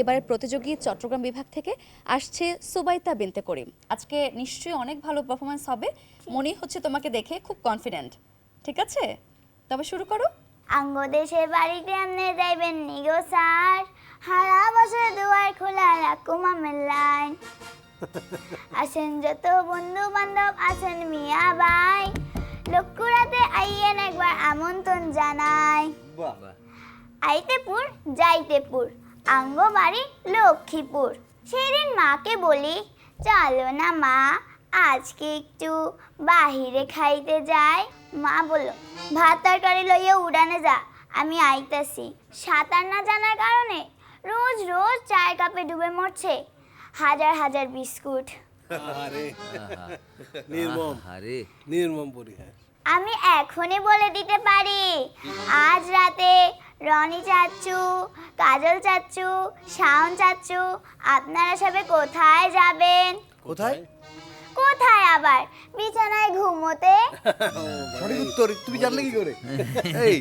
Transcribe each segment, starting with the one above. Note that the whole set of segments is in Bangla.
এবারের প্রতিযোগী চট্টগ্রাম বিভাগ থেকে আসছে সুবাইতা বিনতে করিম। আজকে নিশ্চয়ই অনেক ভালো পারফরমেন্স হবে। মনে হচ্ছে তোমাকে দেখে খুব কনফিডেন্ট ঠিক আছে? তবে শুরু করো। আঙ্গ দেশের বাড়িতে আমনে যাইবেন নিগো স্যার। হারা বছর দুয়ার খোলা রাখুম আমের লাইন। আসেন যত বন্ধু বান্ধব আছেন মিয়া ভাই। লক্ষ্যরাতে আইয়েন একবার আমন্ত্রণ জানাই। আইতেপুর যাইতেপুর। আঙ্গ বাড়ি লক্ষ্মীপুর। সেদিন মাকে বলি চলো না মা আজকে একটু বাহিরে খাইতে যাই। মা বলল ভাত তরকারি লইয়া উড়ানে যা আমি আইতাছি। সাঁতার না জানার কারণে রোজ রোজ চায়ের কাপে ডুবে মরছে হাজার হাজার বিস্কুট। নির্মম। নির্মম পরিহাস। আমি এখনই বলে দিতে পারি আজ রাতে রনি চাচ্চু কাজল চাচ্চু শাওন চাচ্চু আপনারা সবে কোথায় যাবেন? কোথায়? কোথায় আবার? বিছানায় ঘুমোতে? সঠিক উত্তর তুমি জানলে কি করে? এই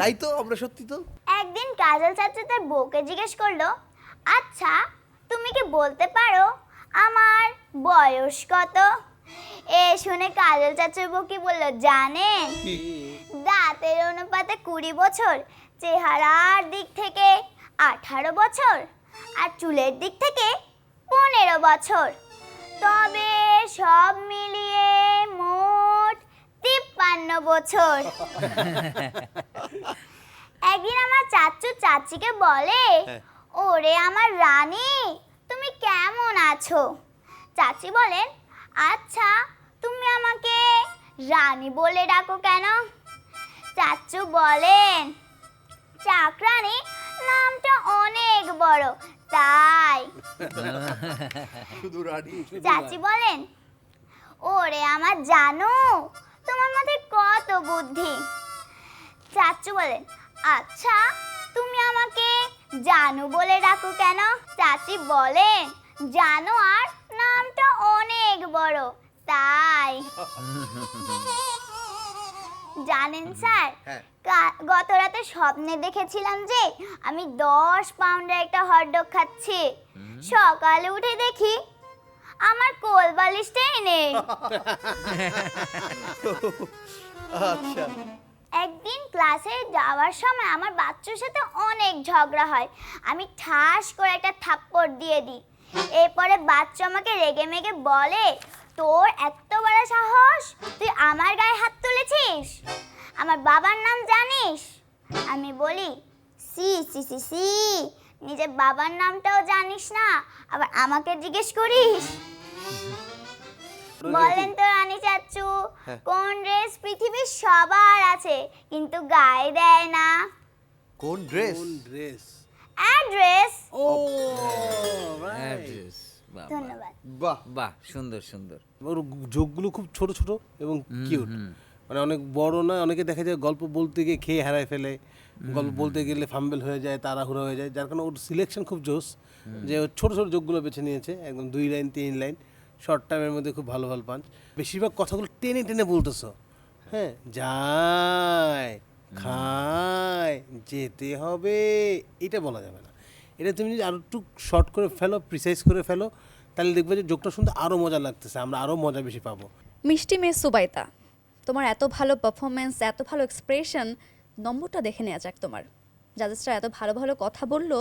তাই তো আমরা সত্যি তো। একদিন কাজল চাচ্চু তার বউকে জিজ্ঞেস করল আচ্ছা তুমি কি বলতে পারো আমার বয়স কত? এ শুনে কাজল চাচুর বউ কি বলল জানেন? দাঁতের অনুপাতে কুড়ি বছর চেহারার দিক থেকে আঠারো বছর আর চুলের দিক থেকে পনেরো বছর। তবে সব মিলিয়ে মোট তিপ্পান্ন বছর। একদিন আমার চাচু চাচিকে বলে ওরে আমার রানী তুমি কেমন আছো? চাচি বলেন আচ্ছা তুমি আমাকে রানী বলে ডাকো কেন? চাচু বলেন। চাকরানী নামটা অনেক বড় তাই। চাচি বলেন ওরে আমার জানো তোমার মাথায় কত বুদ্ধি? চাচু বলেন আচ্ছা তুমি আমাকে জানু বলে ডাকো কেন? চাচি বলেন জানো আর নামটা অনেক বড় তাই। জানেন স্যার? হ্যাঁ। গত রাতে স্বপ্নে দেখেছিলাম যে আমি দশ পাউন্ডের একটা হটডগ খাচ্ছি। সকালে উঠে দেখি আমার কোল বালিশটাই নেই আচ্ছা। একদিন ক্লাসে যাওয়ার সময় আমার বাচ্চার সাথে অনেক ঝগড়া হয়। আমি ঠাস করে একটা থাপ্পড় দিয়ে দিই। এরপরে বাচ্চা আমাকে রেগে মেগে বলে তোর এত বড় সাহস? তুই আমার গায়ে হাত তুলেছিস আমার বাবার নাম জানিস? আমি বলি সি সি সি সি। নিজের বাবার নামটাও জানিস না আবার আমাকে জিজ্ঞেস করিস? বলেন তো রানী চাচ্চু কোন ড্রেস পৃথিবীর সবার আছে কিন্তু গায়ে দেয় না? কোন ড্রেস? কোন ড্রেস? অ্যাড্রেস। ও অ্যাড্রেস ধন্যবাদ। বাহ। বাহ সুন্দর সুন্দর। ওর যোগগুলো খুব ছোট ছোট এবং কিউট মানে অনেক বড় না অনেকে দেখা যায় গল্প বলতে গিয়ে খেয়ে হারায় ফেলে। গল্প বলতে গেলে ফাম্বেল হয়ে যায় তাড়াহুড়ো হয়ে যায় যার কারণে ওর সিলেকশন খুব জোস যে ও ছোট ছোট যোগগুলো বেছে নিয়েছে একদম দুই লাইন তিন লাইন শর্ট টাইমের মধ্যে খুব ভালো ভালো পাঞ্চ বেশিরভাগ কথাগুলো টেনে টেনে বলতেছো। হ্যাঁ যায় খায় যেতে হবে এটা বলা যাবে না। এটা তুমি যদি আরও একটু শর্ট করে ফেলো প্রিসাইজ করে ফেলো তাহলে দেখবে যে যোগটা শুনতে আরও মজা লাগতেছে আমরা আরও মজা বেশি পাবো। মিষ্টি মেয়ে সুবাইতা তোমার এত ভালো পারফরমেন্স এত ভালো এক্সপ্রেশন নম্বরটা দেখে নেওয়া যাক তোমার। জাজেসরা এত ভালো ভালো কথা বলল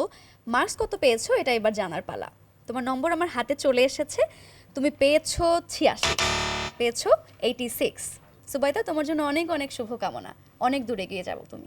মার্কস কত পেয়েছ এটা এবার জানার পালা। তোমার নম্বর আমার হাতে চলে এসেছে, তুমি পেয়েছ ছিয়াশি, পেয়েছ এইটি সিক্স সুবাইতা তোমার জন্য অনেক অনেক শুভকামনা। অনেক দূরে গিয়ে যাব তুমি।